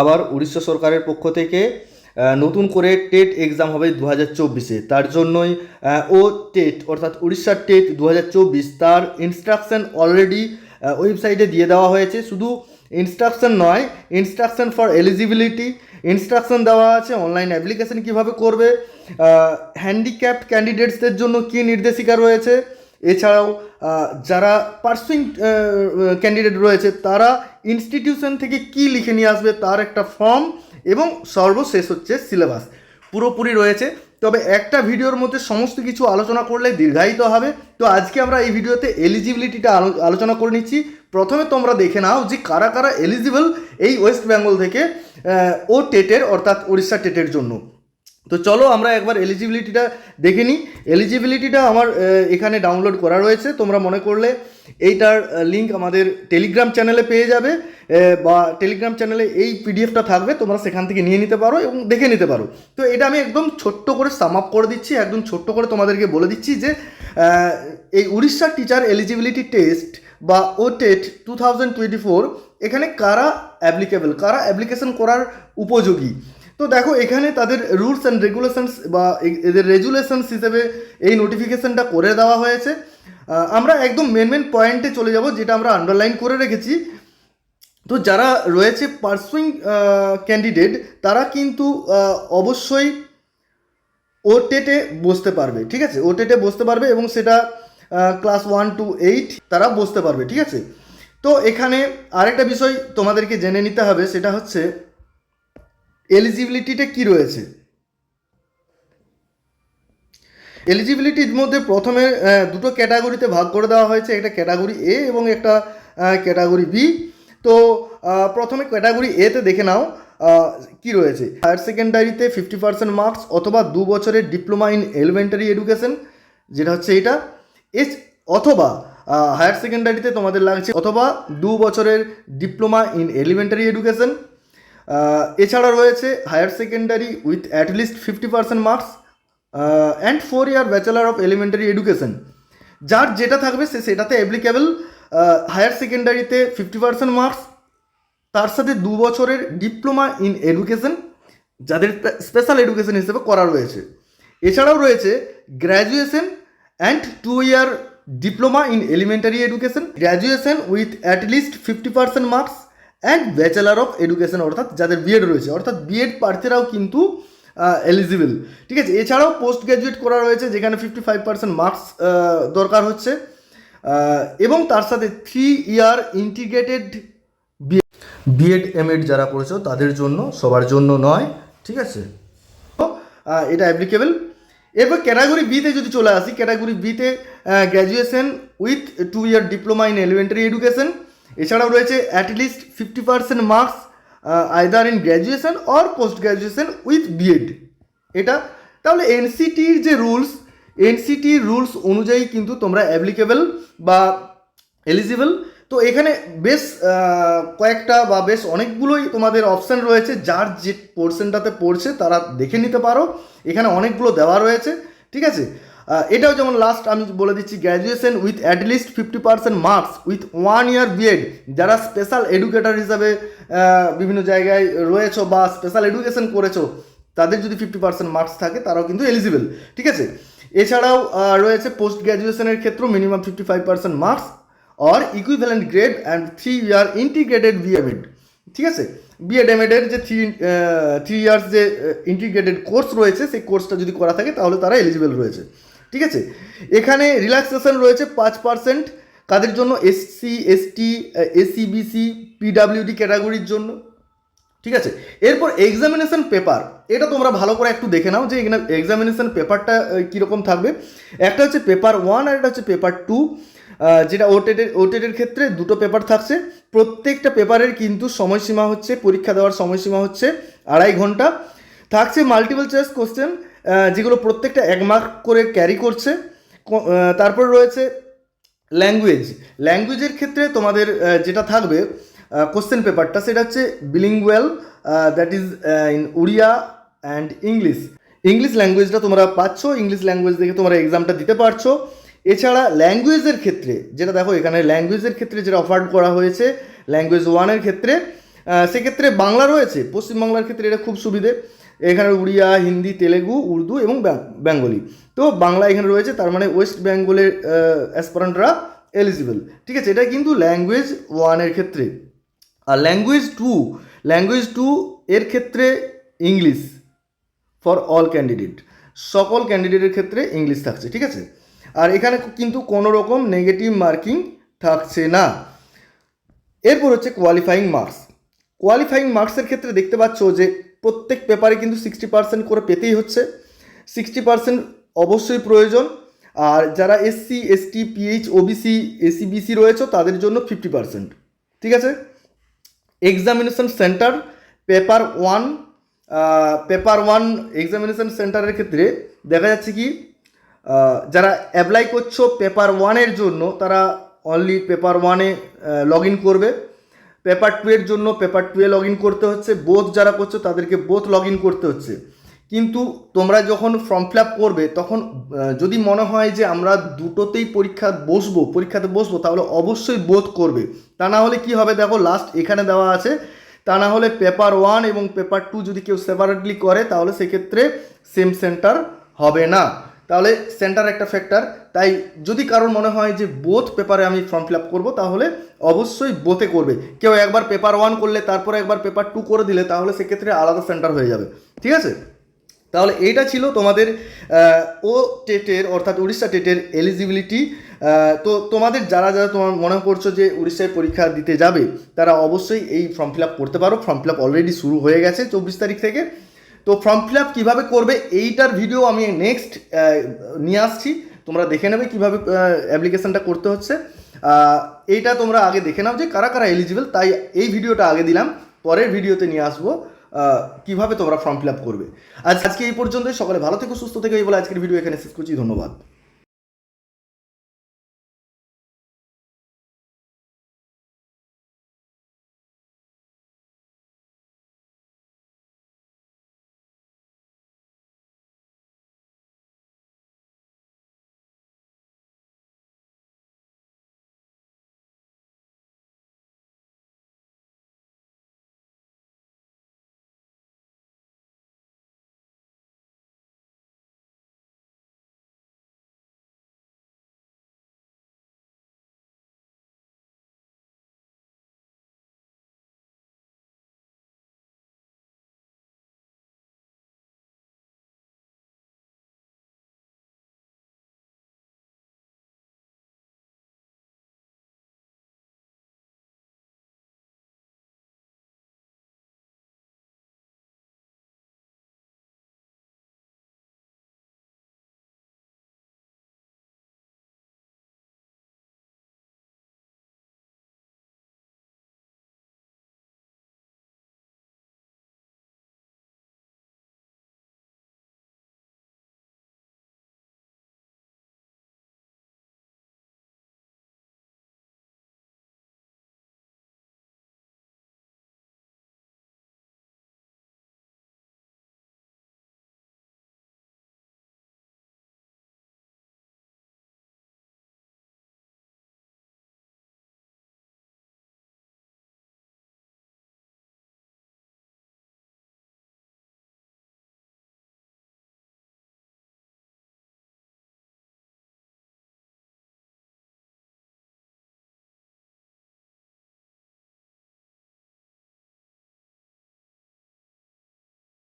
আবার উড়িষ্যা সরকারের পক্ষ থেকে নতুন করে টেট এক্সাম হবে দু হাজার চব্বিশে। তার জন্যই ও টেট, অর্থাৎ উড়িষ্যার টেট দু হাজার চব্বিশ, তার ইনস্ট্রাকশন অলরেডি ওয়েবসাইটে দিয়ে দেওয়া হয়েছে। শুধু ইনস্ট্রাকশন নয় ইনস্ট্রাকশন ফর এলিজিবিলিটি ইনস্ট্রাকশন দেওয়া আছে অনলাইন অ্যাপ্লিকেশন কীভাবে করবে হ্যান্ডিক্যাপড ক্যান্ডিডেটসদের জন্য কী নির্দেশিকা রয়েছে এছাড়াও যারা পার্সুইং ক্যান্ডিডেট রয়েছে, তারা ইনস্টিটিউশন থেকে কি লিখে নিয়ে আসবে তার একটা ফর্ম এবং সর্বশেষ হচ্ছে সিলেবাস পুরোপুরি রয়েছে। তবে একটা ভিডিওর মধ্যে সমস্ত কিছু আলোচনা করলে দীর্ঘায়িত হবে। তো আজকে আমরা এই ভিডিওতে এলিজিবিলিটিটা আলোচনা করে নিচ্ছি। প্রথমে তোমরা দেখে নাও যে কারা কারা এলিজিবল এই ওয়েস্ট বেঙ্গল থেকে ও টেটের, অর্থাৎ উড়িষ্যা টেটের জন্য। তো চলো আমরা একবার এলিজিবিলিটিটা দেখে নিই। এলিজিবিলিটিটা আমার এখানে ডাউনলোড করা রয়েছে। তোমরা মনে করলে এইটার লিঙ্ক আমাদের টেলিগ্রাম চ্যানেলে পেয়ে যাবে বা টেলিগ্রাম চ্যানেলে এই পিডিএফটা থাকবে। তোমরা সেখান থেকে নিয়ে নিতে পারো এবং দেখে নিতে পারো। তো এটা আমি একদম ছোট্ট করে সাম আপ করে দিচ্ছি, একদম ছোট্ট করে তোমাদেরকে বলে দিচ্ছি যে এই উড়িষ্যা টিচার এলিজিবিলিটি টেস্ট বা ও TET two thousand twenty four এখানে কারা অ্যাপ্লিকেবল কারা অ্যাপ্লিকেশন করার উপযোগী? তো দেখো, এখানে তাদের রুলস অ্যান্ড রেগুলেশনস বা এদের রেজুলেশনস হিসেবে এই নোটিফিকেশনটা করে দেওয়া হয়েছে। আমরা একদম মেন মেন পয়েন্টে চলে যাব, যেটা আমরা আন্ডারলাইন করে রেখেছি। তো যারা রয়েছে পার্সুইং ক্যান্ডিডেট তারা কিন্তু অবশ্যই ও টেটে বসতে পারবে, ঠিক আছে? ও টেটে বসতে পারবে এবং সেটা ক্লাস ওয়ান টু এইট তারা বসতে পারবে, ঠিক আছে? তো এখানে আরেকটা বিষয় তোমাদেরকে জেনে নিতে হবে, সেটা হচ্ছে এলিজিবিলিটিটা কি রয়েছে? এলিজিবিলিটির মধ্যে প্রথমে দুটো ক্যাটাগরিতে ভাগ করে দেওয়া হয়েছে। একটা ক্যাটাগরি এ এবং একটা ক্যাটাগরি বি তো প্রথমে ক্যাটাগরি এতে দেখে নাও কি রয়েছে। হায়ার সেকেন্ডারিতে ফিফটি পার্সেন্ট মার্কস অথবা দু বছরের ডিপ্লোমা ইন এলিমেন্টারি এডুকেশন যেটা হচ্ছে এটা। এস, অথবা হায়ার সেকেন্ডারিতে তোমাদের লাগছে অথবা দু বছরের ডিপ্লোমা ইন এলিমেন্টারি এডুকেশন এছাড়া রয়েছে higher secondary with at least fifty percent marks and four year bachelor of elementary education যার যেটা থাকবে সে সেটাতে অ্যাপ্লিকেবল হায়ার সেকেন্ডারিতে ফিফটি পার্সেন্ট মার্কস তার সাথে দু বছরের ডিপ্লোমা ইন এডুকেশন যাদের স্পেশাল এডুকেশন হিসেবে করা রয়েছে। এছাড়াও রয়েছে graduation and two year diploma in elementary education graduation with at least fifty percent marks and bachelor of education অর্থাৎ যাদের বিএড রয়েছে, অর্থাৎ বিএড প্রার্থীরাও কিন্তু এলিজিবল ঠিক আছে? এছাড়াও পোস্ট গ্র্যাজুয়েট করা রয়েছে, যেখানে ফিফটি ফাইভ পার্সেন্ট মার্কস দরকার হচ্ছে। এবং তার সাথে three year integrated B Ed M Ed যারা করেছ, তাদের জন্য, সবার জন্য নয়, ঠিক আছে? এটা অ্যাপ্লিকেবল এরপর ক্যাটাগরি বিতে যদি চলে আসি ক্যাটাগরি বিতে graduation with two year diploma in elementary education এছাড়াও রয়েছে at least fifty percent marks either in graduation or post graduation with B Ed এটা, তাহলে এনসিটির যে রুলস এনসিটির রুলস অনুযায়ী কিন্তু তোমরা অ্যাপ্লিকেবল বা এলিজিবল তো এখানে বেশ কয়েকটা বা বেশ অনেকগুলোই তোমাদের অপশান রয়েছে, যার যে পোর্শনটাতে পড়ছে তারা দেখে নিতে পারো। এখানে অনেকগুলো দেওয়া রয়েছে, ঠিক আছে? এটাও যেমন লাস্ট আমি বলে দিচ্ছি graduation with at least fifty percent marks with one year B Ed যারা স্পেশাল এডুকেটর হিসাবে বিভিন্ন জায়গায় রয়েছো বা স্পেশাল এডুকেশন করেছ, তাদের যদি ফিফটি পার্সেন্ট মার্কস থাকে, তারাও কিন্তু এলিজিবল ঠিক আছে? এছাড়াও রয়েছে পোস্ট গ্র্যাজুয়েশনের ক্ষেত্রেও minimum fifty five percent marks or equivalent grade and three year integrated B M Ed ঠিক আছে? বিএড এমএডের যে থ্রি থ্রি ইয়ার্স যে ইন্টিগ্রেটেড কোর্স রয়েছে, সেই কোর্সটা যদি করা থাকে, তাহলে তারা এলিজিবল রয়েছে। ঠিক আছে? এখানে রিল্যাক্সেশন রয়েছে পাঁচ পার্সেন্ট কাদের জন্য? এসসি এসটি এসিবিসি পিডাব্লিউডি ক্যাটাগরির জন্য। ঠিক আছে? এরপর এক্সামিনেশন পেপার এটা তোমরা ভালো করে একটু দেখে নাও যে এক্সামিনেশন পেপারটা কীরকম থাকবে। একটা হচ্ছে পেপার ওয়ান আর একটা হচ্ছে পেপার টু যেটা ওটেটের ওটেটের ক্ষেত্রে দুটো পেপার থাকছে। প্রত্যেকটা পেপারের কিন্তু সময়সীমা হচ্ছে, পরীক্ষা দেওয়ার সময়সীমা হচ্ছে আড়াই ঘণ্টা। থাকছে মাল্টিপল চয়েস কোশ্চেন যেগুলো প্রত্যেকটা এক মার্ক করে ক্যারি করছে। তারপর রয়েছে ল্যাঙ্গুয়েজ ল্যাঙ্গুয়েজের ক্ষেত্রে তোমাদের যেটা থাকবে কোশ্চেন পেপারটা সেটা হচ্ছে bilingual that is in Oriya and English English ল্যাঙ্গুয়েজটা তোমরা পাচ্ছ ইংলিশ ল্যাঙ্গুয়েজ দেখে তোমরা এক্সামটা দিতে পারছ। এছাড়া ল্যাঙ্গুয়েজের ক্ষেত্রে, যেটা দেখো এখানে ল্যাঙ্গুয়েজের ক্ষেত্রে যেটা অফার করা হয়েছে ল্যাঙ্গুয়েজ ওয়ানের ক্ষেত্রে সেক্ষেত্রে বাংলা রয়েছে। পশ্চিমবাংলার ক্ষেত্রে এটা খুব সুবিধে। এখানে উড়িয়া, হিন্দি, তেলেগু, উর্দু এবং বেঙ্গলি। তো বাংলা এখানে রয়েছে, তার মানে ওয়েস্ট বেঙ্গলের অ্যাসপারেন্টরা এলিজিবল ঠিক আছে এটা কিন্তু ল্যাঙ্গুয়েজ ওয়ানের ক্ষেত্রে। আর ল্যাঙ্গুয়েজ টু ল্যাঙ্গুয়েজ টু এর ক্ষেত্রে ইংলিশ ফর অল ক্যান্ডিডেট সকল ক্যান্ডিডেটের ক্ষেত্রে ইংলিশ থাকছে, ঠিক আছে? আর এখানে কিন্তু কোনো রকম নেগেটিভ মার্কিং থাকছে না। এরপর হচ্ছে কোয়ালিফাইং মার্কস কোয়ালিফাইং মার্কসের ক্ষেত্রে দেখতে পাচ্ছ যে প্রত্যেক পেপারে কিন্তু সিক্সটি পার্সেন্ট করে পেতেই হচ্ছে। সিক্সটি পার্সেন্ট অবশ্যই প্রয়োজন। আর যারা SC ST PH OBC AC BC রয়েছে, তাদের জন্য ফিফটি পার্সেন্ট ঠিক আছে? Examination center paper one paper one examination সেন্টারের ক্ষেত্রে দেখা যাচ্ছে কি যারা অ্যাপ্লাই করছ পেপার ওয়ানের জন্য, তারা অনলি পেপার ওয়ানে লগ ইন করবে। পেপার টু এর জন্য পেপার টু এ লগ ইন করতে হচ্ছে। বোথ যারা করছ, তাদেরকে বোথ লগ ইন করতে হচ্ছে। কিন্তু তোমরা যখন ফর্ম ফিল আপ করবে, তখন যদি মনে হয় যে আমরা দুটোতেই পরীক্ষা বসবো, পরীক্ষাতে বসবো, তাহলে অবশ্যই বোধ করবে। তা না হলে কি হবে? দেখো লাস্ট এখানে দেওয়া আছে। তা না হলে পেপার ওয়ান এবং পেপার টু যদি কেউ সেপারেটলি করে, তাহলে সেক্ষেত্রে সেম সেন্টার হবে না। তাহলে সেন্টার একটা ফ্যাক্টর তাই যদি কারোর মনে হয় যে বোথ পেপারে আমি ফর্ম ফিল আপ করব, তাহলে অবশ্যই বোথে করবে। কেউ একবার পেপার ওয়ান করলে, তারপরে একবার পেপার টু করে দিলে, তাহলে সেক্ষেত্রে আলাদা সেন্টার হয়ে যাবে। ঠিক আছে? তাহলে এইটা ছিল তোমাদের ও টেটের অর্থাৎ উড়িষ্যা টেটের এলিজিবিলিটি তো তোমাদের যারা যারা তোমার মনে করছ যে উড়িষ্যায় পরীক্ষা দিতে যাবে, তারা অবশ্যই এই ফর্ম ফিল আপ করতে পারো। ফর্ম ফিল আপ অলরেডি শুরু হয়ে গেছে চব্বিশ তারিখ থেকে। তো ফর্ম ফিল আপ কীভাবে করবে এইটার ভিডিও আমি নেক্সট নিয়ে আসছি। তোমরা দেখে নেবে কীভাবে অ্যাপ্লিকেশানটা করতে হচ্ছে। এইটা তোমরা আগে দেখে নাও যে কারা কারা এলিজিবল তাই এই ভিডিওটা আগে দিলাম, পরের ভিডিওতে নিয়ে আসব কীভাবে তোমরা ফর্ম ফিল আপ করবে। আজ আজকে এই পর্যন্তই, সকালে ভালো থেকো, সুস্থ থেকে, এই বলে আজকের ভিডিও এখানে শেষ করছি, ধন্যবাদ।